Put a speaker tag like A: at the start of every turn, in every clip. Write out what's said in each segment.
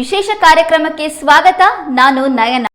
A: ವಿಶೇಷ ಕಾರ್ಯಕ್ರಮಕ್ಕೆ ಸ್ವಾಗತ. ನಾನು ನಯನ.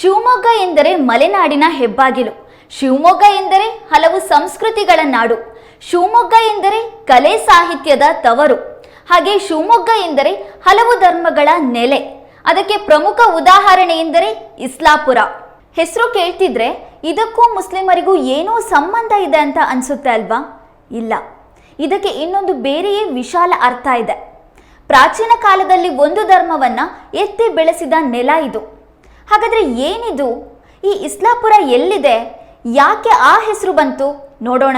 A: ಶಿವಮೊಗ್ಗ ಎಂದರೆ ಮಲೆನಾಡಿನ ಹೆಬ್ಬಾಗಿಲು. ಶಿವಮೊಗ್ಗ ಎಂದರೆ ಹಲವು ಸಂಸ್ಕೃತಿಗಳ ನಾಡು. ಶಿವಮೊಗ್ಗ ಎಂದರೆ ಕಲೆ ಸಾಹಿತ್ಯದ ತವರು. ಹಾಗೆ ಶಿವಮೊಗ್ಗ ಎಂದರೆ ಹಲವು ಧರ್ಮಗಳ ನೆಲೆ. ಅದಕ್ಕೆ ಪ್ರಮುಖ ಉದಾಹರಣೆ ಎಂದರೆ ಇಸ್ಲಾಪುರ. ಹೆಸರು ಕೇಳ್ತಿದ್ರೆ ಇದಕ್ಕೂ ಮುಸ್ಲಿಮರಿಗೂ ಏನೋ ಸಂಬಂಧ ಇದೆ ಅಂತ ಅನಿಸುತ್ತೆ ಅಲ್ವಾ? ಇಲ್ಲ. ಇದಕ್ಕೆ ಇನ್ನೊಂದು ಬೇರೆಯೇ ವಿಶಾಲ ಅರ್ಥ ಇದೆ. ಪ್ರಾಚೀನ ಕಾಲದಲ್ಲಿ ಒಂದು ಧರ್ಮವನ್ನ ಎತ್ತಿ ಬೆಳೆಸಿದ ನೆಲ ಇದು. ಹಾಗಾದ್ರೆ ಏನಿದು? ಈ ಇಸ್ಲಾಪುರ ಎಲ್ಲಿದೆ? ಯಾಕೆ ಆ ಹೆಸರು ಬಂತು? ನೋಡೋಣ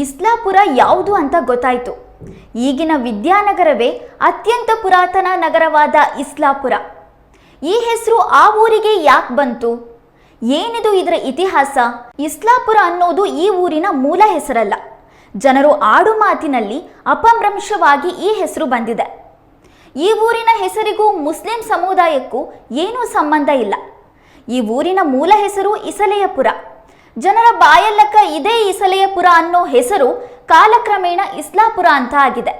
A: ಇಸ್ಲಾಪುರ ಯಾವುದು ಅಂತ ಗೊತ್ತಾಯಿತು. ಈಗಿನ ವಿದ್ಯಾನಗರವೇ ಅತ್ಯಂತ ಪುರಾತನ ನಗರವಾದ ಇಸ್ಲಾಪುರ. ಈ ಹೆಸರು ಆ ಊರಿಗೆ ಯಾಕೆ ಬಂತು? ಏನಿದು ಇದರ ಇತಿಹಾಸ? ಇಸ್ಲಾಪುರ ಅನ್ನೋದು ಈ ಊರಿನ ಮೂಲ ಹೆಸರಲ್ಲ. ಜನರು ಆಡು ಮಾತಿನಲ್ಲಿ ಅಪಭ್ರಂಶವಾಗಿ ಈ ಹೆಸರು ಬಂದಿದೆ. ಈ ಊರಿನ ಹೆಸರಿಗೂ ಮುಸ್ಲಿಂ ಸಮುದಾಯಕ್ಕೂ ಏನೂ ಸಂಬಂಧ ಇಲ್ಲ. ಈ ಊರಿನ ಮೂಲ ಹೆಸರು ಇಸಲೆಯಪುರ ಜನರ ಬಾಯಲ್ಲಕ್ಕ ಇದೇ ಇಸಲೆಯಪುರ ಅನ್ನೋ ಹೆಸರು ಕಾಲಕ್ರಮೇಣ ಇಸ್ಲಾಪುರ ಅಂತ ಆಗಿದೆ.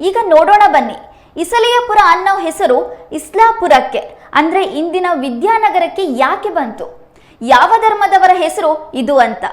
A: ಈಗ ನೋಡೋಣ ಬನ್ನಿ. ಇಸಲೆಯಪುರ ಅನ್ನೋ ಹೆಸರು ಇಸ್ಲಾಪುರಕ್ಕೆ, ಅಂದ್ರೆ ಇಂದಿನ ವಿದ್ಯಾನಗರಕ್ಕೆ ಯಾಕೆ ಬಂತು? ಯಾವ ಧರ್ಮದವರ ಹೆಸರು ಇದು ಅಂತ.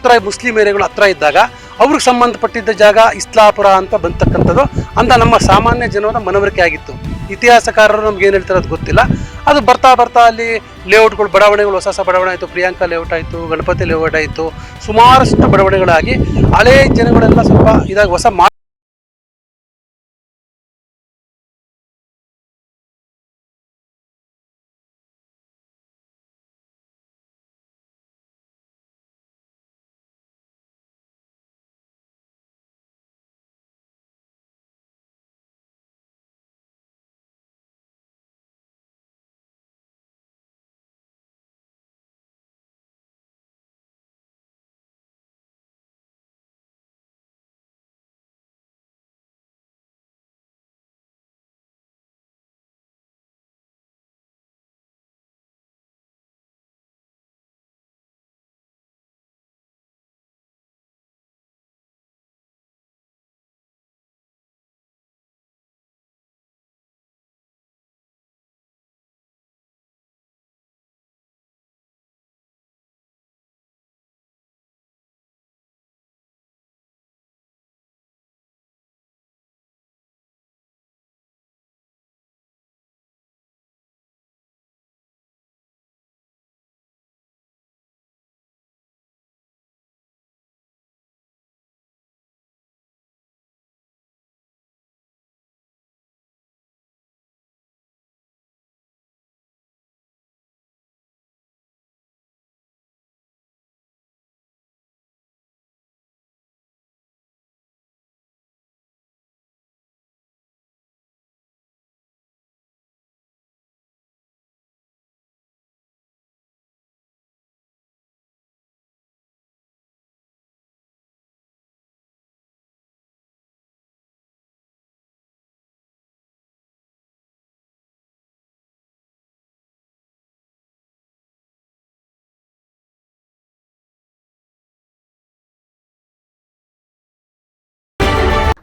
B: ಹತ್ರ ಮುಸ್ಲಿಂ ಏರಿಯಾಗಳು ಹತ್ರ ಇದ್ದಾಗ ಅವ್ರಿಗೆ ಸಂಬಂಧಪಟ್ಟಿದ್ದ ಜಾಗ ಇಸ್ಲಾಪುರ ಅಂತ ಬಂತಕ್ಕಂಥದ್ದು. ಅಂತ ನಮ್ಮ ಸಾಮಾನ್ಯ ಜನರ ಮನವರಿಕೆ ಆಗಿತ್ತು. ಇತಿಹಾಸಕಾರರು ನಮ್ಗೆ ಏನು ಹೇಳ್ತಾರೆ ಅದು ಗೊತ್ತಿಲ್ಲ. ಅದು ಬರ್ತಾ ಬರ್ತಾ ಅಲ್ಲಿ ಲೇಔಟ್ಗಳು ಬಡಾವಣೆಗಳು, ಹೊಸ ಹೊಸ ಬಡಾವಣೆ ಆಯಿತು, ಪ್ರಿಯಾಂಕಾ ಲೇಔಟ್ ಆಯಿತು, ಗಣಪತಿ ಲೇಔಟ್ ಆಯಿತು, ಸುಮಾರಷ್ಟು ಬಡಾವಣೆಗಳಾಗಿ ಹಳೇ ಜನಗಳೆಲ್ಲ ಸ್ವಲ್ಪ ಇದಾಗ ಹೊಸ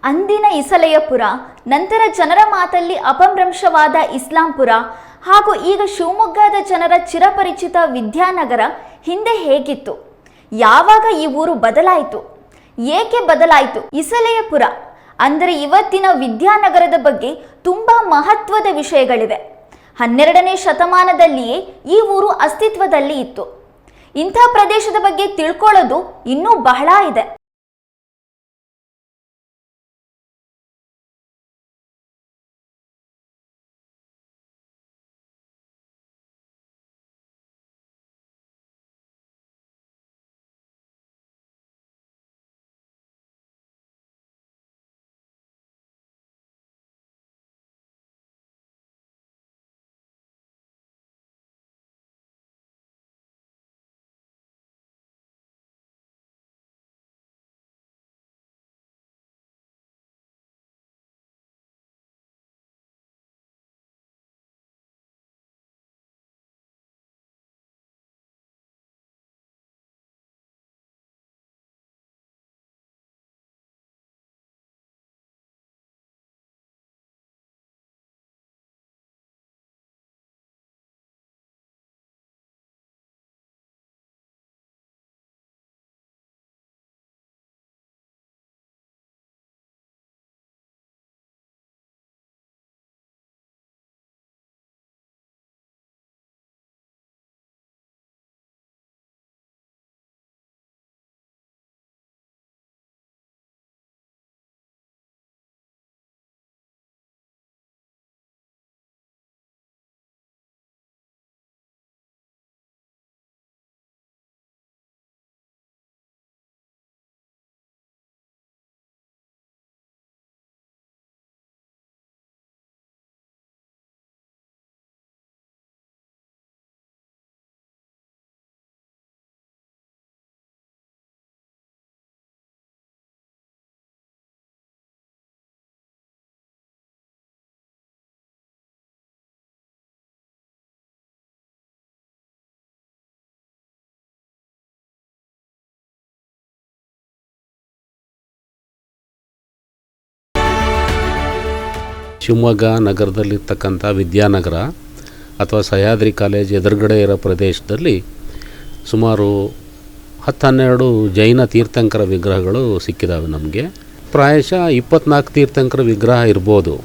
A: ಅಂದಿನ ಇಸಲೆಯಪುರ ನಂತರ ಜನರ ಮಾತಲ್ಲಿ ಅಪಭ್ರಂಶವಾದ ಇಸ್ಲಾಂಪುರ ಹಾಗೂ ಈಗ ಶಿವಮೊಗ್ಗದ ಜನರ ಚಿರಪರಿಚಿತ ವಿದ್ಯಾನಗರ ಹಿಂದೆ ಹೇಗಿತ್ತು? ಯಾವಾಗ ಈ ಊರು ಬದಲಾಯಿತು? ಏಕೆ ಬದಲಾಯಿತು? ಇಸಲೆಯಪುರ ಅಂದರೆ ಇವತ್ತಿನ ವಿದ್ಯಾನಗರದ ಬಗ್ಗೆ ತುಂಬ ಮಹತ್ವದ ವಿಷಯಗಳಿವೆ. ಹನ್ನೆರಡನೇ ಶತಮಾನದಲ್ಲಿಯೇ ಈ ಊರು ಅಸ್ತಿತ್ವದಲ್ಲಿ ಇತ್ತು. ಇಂಥ ಪ್ರದೇಶದ ಬಗ್ಗೆ ತಿಳ್ಕೊಳ್ಳೋದು ಇನ್ನೂ ಬಹಳ ಇದೆ.
C: ಶಿವಮೊಗ್ಗ ನಗರದಲ್ಲಿರ್ತಕ್ಕಂಥ ವಿದ್ಯಾನಗರ ಅಥವಾ ಸಹ್ಯಾದ್ರಿ ಕಾಲೇಜ್ ಎದುರುಗಡೆ ಇರೋ ಪ್ರದೇಶದಲ್ಲಿ ಸುಮಾರು ಹತ್ತು ಹನ್ನೆರಡು ಜೈನ ತೀರ್ಥಂಕರ ವಿಗ್ರಹಗಳು ಸಿಕ್ಕಿದ್ದಾವೆ ನಮಗೆ. ಪ್ರಾಯಶಃ ಇಪ್ಪತ್ನಾಲ್ಕು ತೀರ್ಥಂಕರ ವಿಗ್ರಹ ಇರ್ಬೋದು.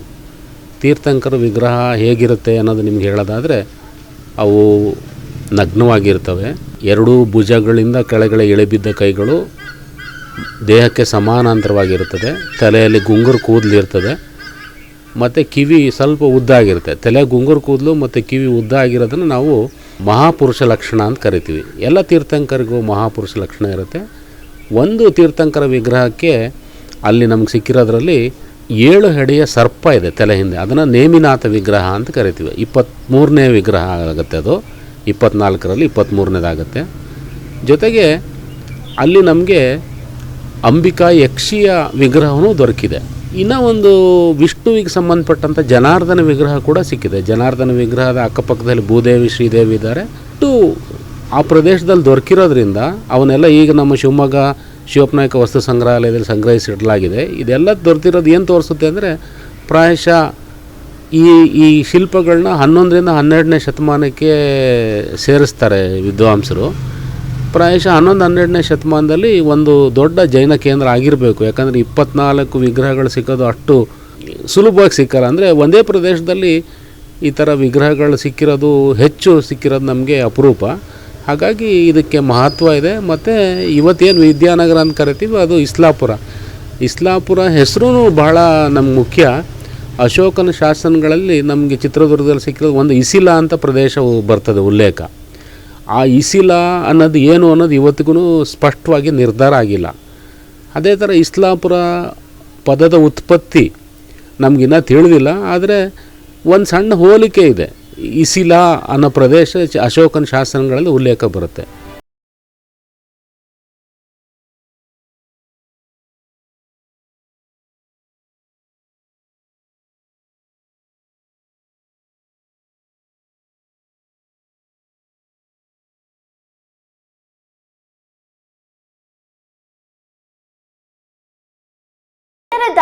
C: ತೀರ್ಥಂಕರ ವಿಗ್ರಹ ಹೇಗಿರುತ್ತೆ ಅನ್ನೋದು ನಿಮ್ಗೆ ಹೇಳೋದಾದರೆ, ಅವು ನಗ್ನವಾಗಿರ್ತವೆ. ಎರಡೂ ಭುಜಗಳಿಂದ ಕೆಳಗಡೆ ಇಳಿಬಿದ್ದ ಕೈಗಳು ದೇಹಕ್ಕೆ ಸಮಾನಾಂತರವಾಗಿರುತ್ತದೆ. ತಲೆಯಲ್ಲಿ ಗುಂಗುರು ಕೂದಲಿರ್ತದೆ. ಮತ್ತು ಕಿವಿ ಸ್ವಲ್ಪ ಉದ್ದ ಆಗಿರುತ್ತೆ. ತಲೆ ಗುಂಗುರು ಕೂದಲು ಮತ್ತು ಕಿವಿ ಉದ್ದ ಆಗಿರೋದನ್ನು ನಾವು ಮಹಾಪುರುಷ ಲಕ್ಷಣ ಅಂತ ಕರಿತೀವಿ. ಎಲ್ಲ ತೀರ್ಥಂಕರಿಗೂ ಮಹಾಪುರುಷ ಲಕ್ಷಣ ಇರುತ್ತೆ. ಒಂದು ತೀರ್ಥಂಕರ ವಿಗ್ರಹಕ್ಕೆ ಅಲ್ಲಿ ನಮ್ಗೆ ಸಿಕ್ಕಿರೋದ್ರಲ್ಲಿ ಏಳು ಹೆಡೆಯ ಸರ್ಪ ಇದೆ ತಲೆ ಹಿಂದೆ. ಅದನ್ನು ನೇಮಿನಾಥ ವಿಗ್ರಹ ಅಂತ ಕರಿತೀವಿ. ಇಪ್ಪತ್ತ್ಮೂರನೇ ವಿಗ್ರಹ ಆಗುತ್ತೆ ಅದು. ಇಪ್ಪತ್ನಾಲ್ಕರಲ್ಲಿ ಇಪ್ಪತ್ತ್ಮೂರನೇದಾಗುತ್ತೆ ಜೊತೆಗೆ ಅಲ್ಲಿ ನಮಗೆ ಅಂಬಿಕಾ ಯಕ್ಷಿಯ ವಿಗ್ರಹವೂ ದೊರಕಿದೆ. ಇನ್ನು ಒಂದು ವಿಷ್ಣುವಿಗೆ ಸಂಬಂಧಪಟ್ಟಂಥ ಜನಾರ್ದನ ವಿಗ್ರಹ ಕೂಡ ಸಿಕ್ಕಿದೆ. ಜನಾರ್ದನ ವಿಗ್ರಹದ ಅಕ್ಕಪಕ್ಕದಲ್ಲಿ ಭೂದೇವಿ, ಶ್ರೀದೇವಿ ಇದ್ದಾರೆ. ಟು ಆ ಪ್ರದೇಶದಲ್ಲಿ ದೊರಕಿರೋದ್ರಿಂದ ಅವನ್ನೆಲ್ಲ ಈಗ ನಮ್ಮ ಶಿವಮೊಗ್ಗ ಶಿವಪ್ನಾಯಕ ವಸ್ತು ಸಂಗ್ರಹಾಲಯದಲ್ಲಿ ಸಂಗ್ರಹಿಸಿಡಲಾಗಿದೆ. ಇದೆಲ್ಲ ದೊರೆತಿರೋದು ಏನು ತೋರಿಸುತ್ತೆ ಅಂದರೆ ಪ್ರಾಯಶಃ ಈ ಈ ಶಿಲ್ಪಗಳನ್ನ ಹನ್ನೊಂದರಿಂದ ಹನ್ನೆರಡನೇ ಶತಮಾನಕ್ಕೆ ಸೇರಿಸ್ತಾರೆ ವಿದ್ವಾಂಸರು. ಪ್ರಾಯಶಃ ಹನ್ನೊಂದು, ಹನ್ನೆರಡನೇ ಶತಮಾನದಲ್ಲಿ ಒಂದು ದೊಡ್ಡ ಜೈನ ಕೇಂದ್ರ ಆಗಿರಬೇಕು. ಯಾಕಂದರೆ ಇಪ್ಪತ್ನಾಲ್ಕು ವಿಗ್ರಹಗಳು ಸಿಕ್ಕೋದು ಅಷ್ಟು ಸುಲಭವಾಗಿ ಸಿಕ್ಕಲ್ಲ. ಅಂದರೆ ಒಂದೇ ಪ್ರದೇಶದಲ್ಲಿ ಈ ಥರ ವಿಗ್ರಹಗಳು ಸಿಕ್ಕಿರೋದು ಹೆಚ್ಚು ಸಿಕ್ಕಿರೋದು ನಮಗೆ ಅಪರೂಪ. ಹಾಗಾಗಿ ಇದಕ್ಕೆ ಮಹತ್ವ ಇದೆ. ಮತ್ತು ಇವತ್ತೇನು ವಿದ್ಯಾನಗರ ಅಂತ ಕರಿತೀವಿ, ಅದು ಇಸ್ಲಾಪುರ. ಇಸ್ಲಾಪುರ ಹೆಸರೂ ಬಹಳ ನಮ್ಗೆ ಮುಖ್ಯ. ಅಶೋಕನ ಶಾಸನಗಳಲ್ಲಿ ನಮಗೆ ಚಿತ್ರದುರ್ಗದಲ್ಲಿ ಸಿಕ್ಕಿರೋದು ಒಂದು ಇಸಿಲ ಅಂತ ಪ್ರದೇಶವು ಬರ್ತದೆ ಉಲ್ಲೇಖ. ಆ ಇಸಿಲ ಅನ್ನೋದು ಏನು ಅನ್ನೋದು ಇವತ್ತಿಗೂ ಸ್ಪಷ್ಟವಾಗಿ ನಿರ್ಧಾರ ಆಗಿಲ್ಲ. ಅದೇ ಥರ ಇಸ್ಲಾಪುರ ಪದದ ಉತ್ಪತ್ತಿ ನಮಗಿನ್ನ ತಿಳಿದಿಲ್ಲ, ಆದರೆ ಒಂದು ಸಣ್ಣ ಹೋಲಿಕೆ ಇದೆ. ಇಸಿಲಾ ಅನ್ನೋ ಪ್ರದೇಶ ಅಶೋಕನ ಶಾಸನಗಳಲ್ಲಿ ಉಲ್ಲೇಖ ಬರುತ್ತೆ.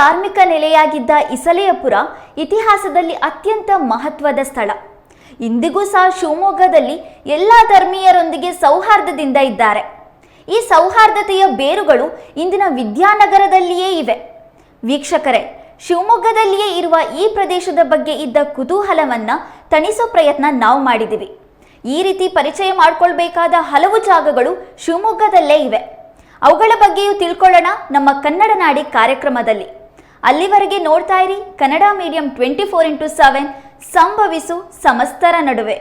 A: ಧಾರ್ಮಿಕ ನೆಲೆಯಾಗಿದ್ದ ಇಸಲೆಯಪುರ ಇತಿಹಾಸದಲ್ಲಿ ಅತ್ಯಂತ ಮಹತ್ವದ ಸ್ಥಳ. ಇಂದಿಗೂ ಸಹ ಶಿವಮೊಗ್ಗದಲ್ಲಿ ಎಲ್ಲ ಧರ್ಮೀಯರೊಂದಿಗೆ ಸೌಹಾರ್ದದಿಂದ ಇದ್ದಾರೆ. ಈ ಸೌಹಾರ್ದತೆಯ ಬೇರುಗಳು ಇಂದಿನ ವಿದ್ಯಾನಗರದಲ್ಲಿಯೇ ಇವೆ. ವೀಕ್ಷಕರೇ, ಶಿವಮೊಗ್ಗದಲ್ಲಿಯೇ ಇರುವ ಈ ಪ್ರದೇಶದ ಬಗ್ಗೆ ಇದ್ದ ಕುತೂಹಲವನ್ನ ತಣಿಸೋ ಪ್ರಯತ್ನ ನಾವು ಮಾಡಿದ್ದೀವಿ. ಈ ರೀತಿ ಪರಿಚಯ ಮಾಡಿಕೊಳ್ಬೇಕಾದ ಹಲವು ಜಾಗಗಳು ಶಿವಮೊಗ್ಗದಲ್ಲೇ ಇವೆ. ಅವುಗಳ ಬಗ್ಗೆಯೂ ತಿಳ್ಕೊಳ್ಳೋಣ ನಮ್ಮ ಕನ್ನಡ ನಾಡಿ ಕಾರ್ಯಕ್ರಮದಲ್ಲಿ. ಅಲ್ಲಿವರೆಗೆ ನೋಡ್ತಾ ಇರಿ Kannada medium twenty four into seven ಸಂಭವಿಸು ಸಮಸ್ತರ ನಡುವೆ.